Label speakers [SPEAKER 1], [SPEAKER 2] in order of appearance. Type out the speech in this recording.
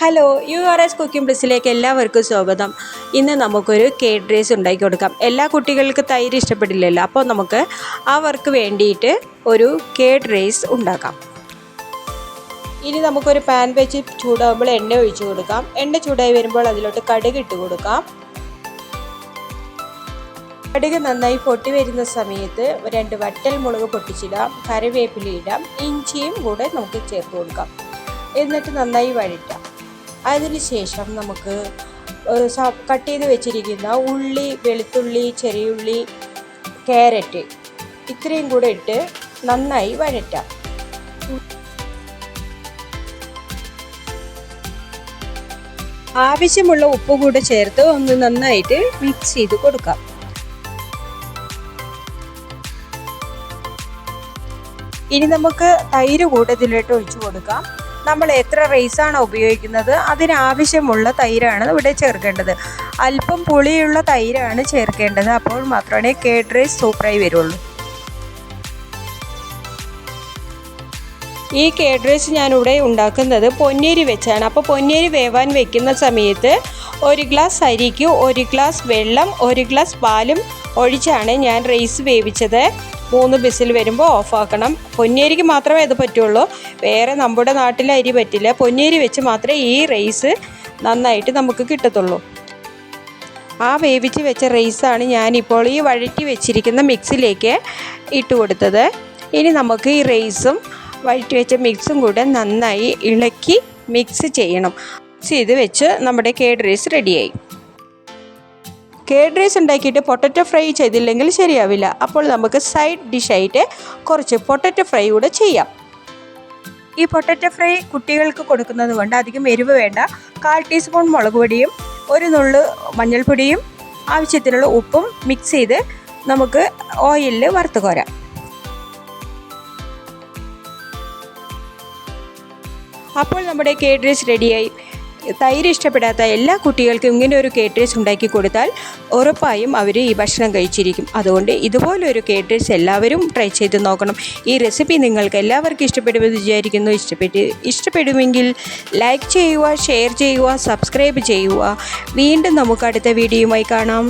[SPEAKER 1] Hello U R S cooking പ്ലസിലേക്ക് എല്ലാവർക്കും സ്വാഗതം. ഇന്ന് നമുക്കൊരു കേക്ക് റൈസ് ഉണ്ടാക്കി കൊടുക്കാം. എല്ലാ കുട്ടികൾക്ക് തൈര് ഇഷ്ടപ്പെടില്ലല്ലോ അപ്പോൾ നമുക്ക് അവർക്ക് വേണ്ടിയിട്ട് ഒരു കേക്ക് റൈസ് ഉണ്ടാക്കാം. ഇനി നമുക്കൊരു പാൻ വെച്ച് ചൂടാകുമ്പോൾ എണ്ണ ഒഴിച്ചു കൊടുക്കാം. എണ്ണ ചൂടായി വരുമ്പോൾ അതിലോട്ട് കടുക് ഇട്ട് കൊടുക്കാം. കടുക് നന്നായി പൊട്ടി വരുന്ന സമയത്ത് രണ്ട് വട്ടൽ മുളക് പൊട്ടിച്ചിടാം കറിവേപ്പില ഇടാം ഇഞ്ചിയും കൂടെ നമുക്ക് ചേർത്ത് കൊടുക്കാം. എന്നിട്ട് നന്നായി വഴറ്റാം. അതിനുശേഷം നമുക്ക് കട്ട് ചെയ്ത് വെച്ചിരിക്കുന്ന ഉള്ളി വെളുത്തുള്ളി ചെറിയുള്ളി ക്യാരറ്റ് ഇത്രയും കൂടെ ഇട്ട് നന്നായി വഴറ്റാം. ആവശ്യമുള്ള ഉപ്പ് കൂടെ ചേർത്ത് ഒന്ന് നന്നായിട്ട് മിക്സ് ചെയ്ത് കൊടുക്കാം. ഇനി നമുക്ക് തൈര് കൂടെ ഇതിലോട്ട് ഒഴിച്ചു കൊടുക്കാം. നമ്മൾ എത്ര റൈസാണ് ഉപയോഗിക്കുന്നത് അതിനാവശ്യമുള്ള തൈരാണ് ഇവിടെ ചേർക്കേണ്ടത്. അല്പം പുളിയുള്ള തൈരാണ് ചേർക്കേണ്ടത്. അപ്പോൾ മാത്രമേ കേഡ് റൈസ് സൂപ്പറായി വരുള്ളൂ. ഈ കേഡ് റൈസ് ഞാനിവിടെ ഉണ്ടാക്കുന്നത് പൊന്നേരി വെച്ചാണ്. അപ്പോൾ പൊന്നേരി വേവാൻ വെക്കുന്ന സമയത്ത് ഒരു ഗ്ലാസ് അരിക്ക് ഒരു ഗ്ലാസ് വെള്ളം ഒരു ഗ്ലാസ് പാലും ഒഴിച്ചാണ് ഞാൻ റൈസ് വേവിച്ചത്. മൂന്ന് ബിസിൽ വരുമ്പോൾ ഓഫാക്കണം പൊന്നേരിക്ക് മാത്രമേ അത് പറ്റുള്ളൂ. വേറെ നമ്മുടെ നാട്ടിലെ അരി പറ്റില്ല. പൊന്നേരി വെച്ച് മാത്രമേ ഈ റൈസ് നന്നായിട്ട് നമുക്ക് കിട്ടത്തുള്ളൂ. ആ വേവിച്ച് വെച്ച റൈസാണ് ഞാനിപ്പോൾ ഈ വഴറ്റി വെച്ചിരിക്കുന്ന മിക്സിലേക്ക് ഇട്ട് കൊടുത്തത്. ഇനി നമുക്ക് ഈ റൈസും വഴറ്റി വെച്ച മിക്സും കൂടെ നന്നായി ഇളക്കി മിക്സ് ചെയ്യണം. മിക്സ് ചെയ്ത് വെച്ച് നമ്മുടെ കേഡ് റൈസ് റെഡിയായി കേഡ് റൈസ് ഉണ്ടാക്കിയിട്ട് പൊട്ടറ്റോ ഫ്രൈ ചെയ്തില്ലെങ്കിൽ ശരിയാവില്ല. അപ്പോൾ നമുക്ക് സൈഡ് ഡിഷായിട്ട് കുറച്ച് പൊട്ടറ്റോ ഫ്രൈ കൂടെ ചെയ്യാം. ഈ പൊട്ടറ്റോ ഫ്രൈ കുട്ടികൾക്ക് കൊടുക്കുന്നത് കൊണ്ട് അധികം എരിവ് വേണ്ട. കാൽ ടീസ്പൂൺ മുളക് പൊടിയും ഒരു നുള്ളു മഞ്ഞൾപ്പൊടിയും ആവശ്യത്തിനുള്ള ഉപ്പും മിക്സ് ചെയ്ത് നമുക്ക് ഓയിലിൽ വറുത്ത് കോരാം. അപ്പോൾ നമ്മുടെ കേഡ് റൈസ് റെഡിയായി തൈര് ഇഷ്ടപ്പെടാത്ത എല്ലാ കുട്ടികൾക്കും ഇങ്ങനെ ഒരു കേട്ടേഴ്സ് ഉണ്ടാക്കി കൊടുത്താൽ ഉറപ്പായും അവർ ഈ ഭക്ഷണം കഴിച്ചിരിക്കും. അതുകൊണ്ട് ഇതുപോലൊരു കേട്ടേഴ്സ് എല്ലാവരും ട്രൈ ചെയ്ത് നോക്കണം. ഈ റെസിപ്പി നിങ്ങൾക്ക് എല്ലാവർക്കും ഇഷ്ടപ്പെടുമെന്ന് വിചാരിക്കുന്നു. ഇഷ്ടപ്പെട്ട് ഇഷ്ടപ്പെടുമെങ്കിൽ ലൈക്ക് ചെയ്യുക ഷെയർ ചെയ്യുക സബ്സ്ക്രൈബ് ചെയ്യുക. വീണ്ടും നമുക്ക് അടുത്ത വീഡിയോയുമായി കാണാം.